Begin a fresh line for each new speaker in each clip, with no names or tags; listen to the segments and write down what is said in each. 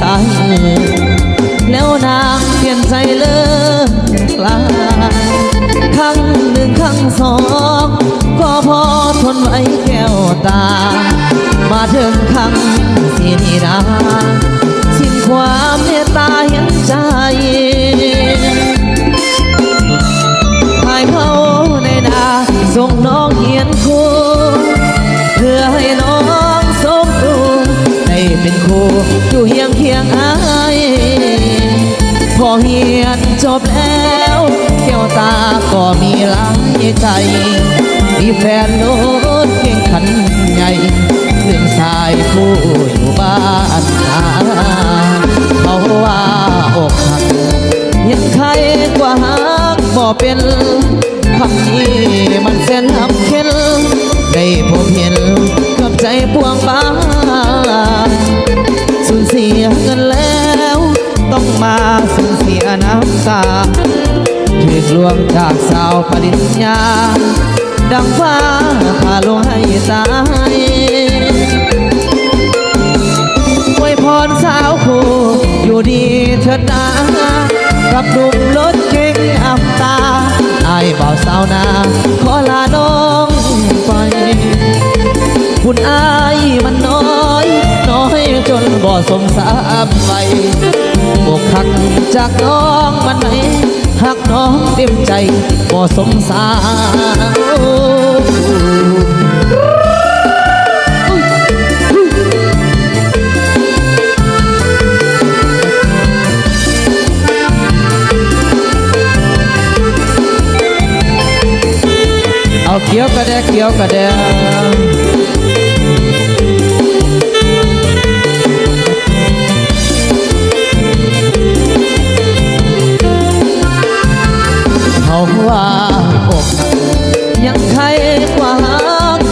สายแล้วนางเปลี่ยนใจเลิกกลาครั้งหนึ่งครั้งสองก็พอทนไว้แก้วตา มาถึงครั้งที่นี่นาสิ้นความเมตตาเห็น เฮียนจบแล้วแก้วตาก็มีหลายใจมีแฟนโน้ตเก่งขันใหญ่เรื่องสายผู้อยู่บ้านนาเขาว่าอกหักยังใครกว่าหากบ่เป็นคำนี้มันเส้นทำเข็นได้พบเห็นกับใจพวงบ้านสูญเสียเงินแล้ว ต้องมาสู น้ำตาถูกลวงจากสาวปริญญา ดังฟ้าพาลงให้ตายอวยพรสาวคู่อยู่ดีเถิดนากับหนุ่มรถเก่งอับตาไอายบ่าวสาวนาขอลาน้องไป คุณอายมันน้อย น้อยจนบ่สมสามไป จากน้องมันไหนหักน้องเต็มใจบ่สมสารเอาเขียวกระแดเขียวกระแด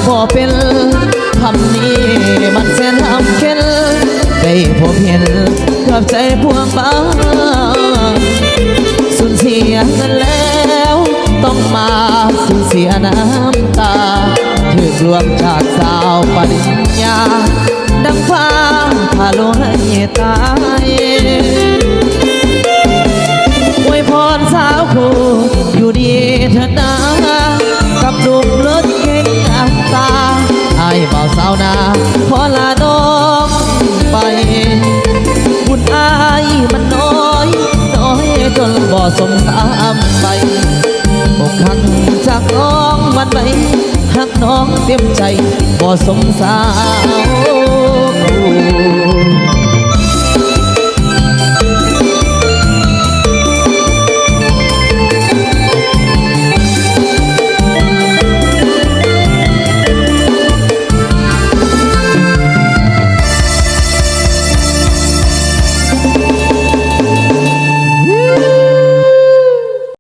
พอเป็นคำนี้มันแสนทำเข็นได้พบเห็นกับใจพวงบ้านสูญเสียเงินแล้วต้องมาสูญเสียน้ำตาถูกลวงจากสาวปริญญาดังฟ้าพาลงให้ตา สมสามไปอกหักจากน้องมันไหมหักน้องเต็มใจบ่สมสาว